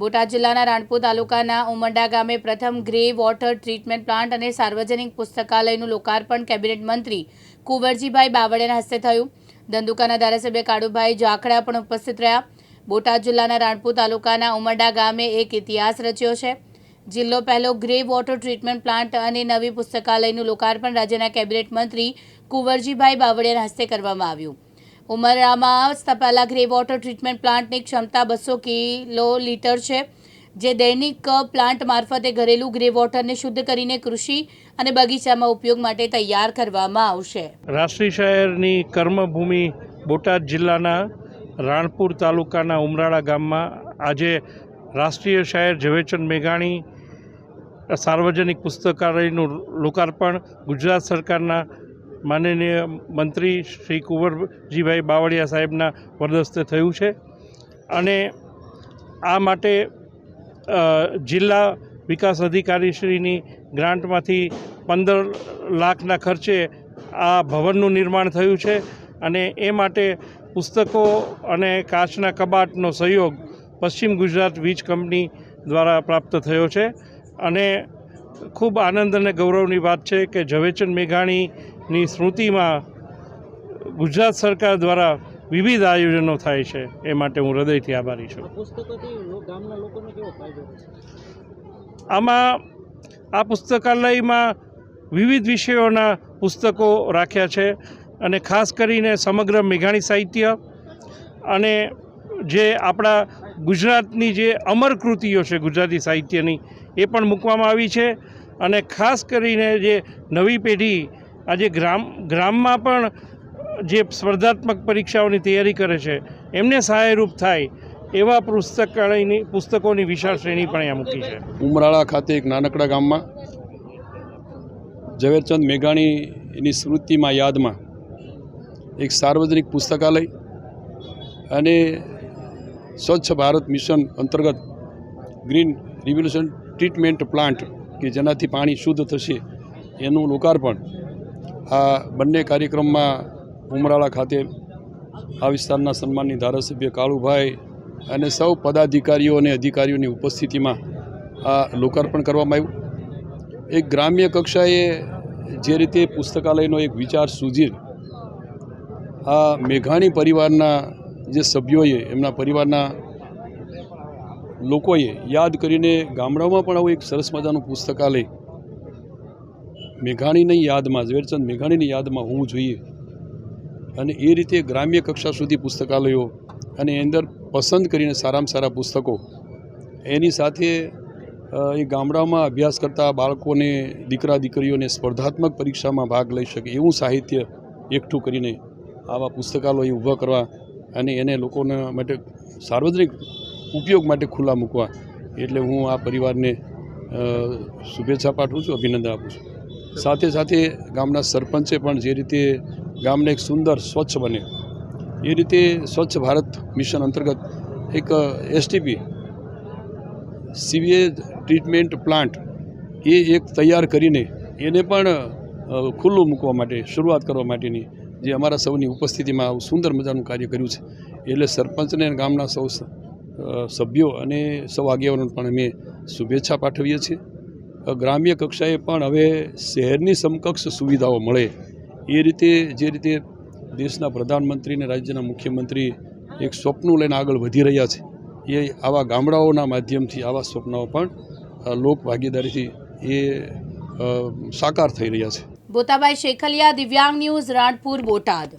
બોટાદ જિલ્લાના રાણપુર તાલુકાના ઉમરડા ગામે પ્રથમ ગ્રે વોટર ટ્રીટમેન્ટ પ્લાન્ટ અને સાર્વજનિક પુસ્તકાલયનું લોકાર્પણ કેબિનેટ મંત્રી કુંવરજીભાઈ બાવળિયાના હસ્તે થયું. ધંધુકાના ધારાસભ્ય કાળુભાઈ જાખડા પણ ઉપસ્થિત રહ્યા. બોટાદ જિલ્લાના રાણપુર તાલુકાના ઉમરડા ગામે એક ઇતિહાસ રચ્યો છે. જિલ્લો પહેલો ગ્રે વોટર ટ્રીટમેન્ટ પ્લાન્ટ અને નવી પુસ્તકાલયનું લોકાર્પણ રાજ્યના કેબિનેટ મંત્રી કુંવરજીભાઈ બાવળિયાના હસ્તે કરવામાં આવ્યું. ઉમરામાં સ્થપાયેલા ગ્રે વોટર ટ્રીટમેન્ટ પ્લાન્ટની ક્ષમતા બસો કિલો લીટર છે. જે દૈનિક પ્લાન્ટ મારફતે ઘરેલું ગ્રે વોટરને શુદ્ધ કરીને કૃષિ અને બગીચામાં ઉપયોગ માટે તૈયાર કરવામાં આવશે. રાષ્ટ્રીય શહેરની કર્મભૂમિ બોટાદ જિલ્લાના રાણપુર તાલુકાના ઉમરાળા ગામમાં આજે રાષ્ટ્રીય શહેર ઝવેરચંદ મેઘાણી સાર્વજનિક પુસ્તકાલયનું લોકાર્પણ ગુજરાત સરકારના માનનીય મંત્રી શ્રી કુંવરજીભાઈ બાવળિયા સાહેબના વરદસ્તે થયું છે. અને આ માટે જિલ્લા વિકાસ અધિકારીશ્રીની ગ્રાન્ટમાંથી પંદર લાખના ખર્ચે આ ભવનનું નિર્માણ થયું છે. અને એ માટે પુસ્તકો અને કાચના કબાટનો સહયોગ પશ્ચિમ ગુજરાત વીજ કંપની દ્વારા પ્રાપ્ત થયો છે. અને ખૂબ આનંદ અને ગૌરવની વાત છે કે ઝવેરચંદ મેઘાણીની સ્મૃતિમાં ગુજરાત સરકાર દ્વારા વિવિધ આયોજનો થાય છે એ માટે હું હૃદયથી આભારી છું. આમાં આ પુસ્તકાલયમાં વિવિધ વિષયોના પુસ્તકો રાખ્યા છે અને ખાસ કરીને સમગ્ર મેઘાણી સાહિત્ય અને જે આપણા ગુજરાતની જે અમર કૃતિઓ છે ગુજરાતી સાહિત્યની એ પણ મૂકવામાં આવી છે અને ખાસ કરીને જે નવી પેઢી આજે ગ્રામ, ગ્રામમાં પણ જે સ્પર્ધાત્મક પરીક્ષાઓની તૈયારી કરે છે, એમને સહાયરૂપ થાય એવા પુસ્તકાલયની, પુસ્તકોની વિશાળ શ્રેણી પણ અહીંયા મૂકી છે. ઉમરાળા ખાતે એક નાનકડા ગામમાં ઝવેરચંદ મેઘાણીની સ્મૃતિમાં, યાદમાં એક સાર્વજનિક પુસ્તકાલય અને સ્વચ્છ ભારત મિશન અંતર્ગત ગ્રીન રિવોલ્યુશન ટ્રીટમેન્ટ પ્લાન્ટ, કે જેનાથી પાણી શુદ્ધ થશે, એનું લોકાર્પણ આ બંને કાર્યક્રમમાં ઉમરાળા ખાતે આ વિસ્તારના સન્માનની ધારાસભ્ય કાળુભાઈ અને સૌ પદાધિકારીઓ અને અધિકારીઓની ઉપસ્થિતિમાં આ લોકાર્પણ કરવામાં આવ્યું. એક ગ્રામ્ય કક્ષાએ જે રીતે પુસ્તકાલયનો એક વિચાર સૂજી આ મેઘાણી પરિવારના જે સભ્યોએ, એમના પરિવારના લોકોએ યાદ કરીને ગામડાઓમાં પણ આવું એક સરસ મજાનું પુસ્તકાલય મેઘાણીની યાદમાં, ઝવેરચંદ મેઘાણીની યાદમાં હોવું જોઈએ. અને એ રીતે ગ્રામ્ય કક્ષા સુધી પુસ્તકાલયો અને એ અંદર પસંદ કરીને સારામાં સારા પુસ્તકો. એની સાથે એ ગામડામાં અભ્યાસ કરતા બાળકોને, દીકરા દીકરીઓને સ્પર્ધાત્મક પરીક્ષામાં ભાગ લઈ શકે એવું સાહિત્ય એકઠું કરીને આવા પુસ્તકાલયો ઊભા કરવા અને એને લોકોના માટે સાર્વજનિક ઉપયોગ માટે ખુલ્લા મૂકવા. એટલે હું આ પરિવારને શુભેચ્છા પાઠવું છું, અભિનંદન આપું છું. સાથે સાથે ગામના સરપંચે પણ જે રીતે ગામને એક સુંદર સ્વચ્છ બને, એ રીતે સ્વચ્છ ભારત મિશન અંતર્ગત એક એસટીપી સીવેજ ટ્રીટમેન્ટ પ્લાન્ટ, એ એક તૈયાર કરીને એને પણ ખુલ્લું મૂકવા માટે, શરૂઆત કરવા માટેની જે અમારા સૌની ઉપસ્થિતિમાં આવું સુંદર મજાનું કાર્ય કર્યું છે. એટલે સરપંચને ગામના સૌ સભ્યો અને સૌ આગેવાનો પણ અમે શુભેચ્છા પાઠવીએ છીએ. ગ્રામ્ય કક્ષાએ પણ હવે શહેરની સમકક્ષ સુવિધાઓ મળે. એ રીતે જે રીતે દેશના પ્રધાનમંત્રી અને રાજ્યના મુખ્યમંત્રી એક સ્વપ્નું લઈને આગળ વધી રહ્યા છે, એ આવા ગામડાઓના માધ્યમથી આવા સ્વપ્નાઓ પણ લોક ભાગીદારીથી એ સાકાર થઈ રહ્યા છે. બોતાભાઈ શેખલિયા, દિવ્યાંગ ન્યૂઝ, રાણપુર, બોટાદ.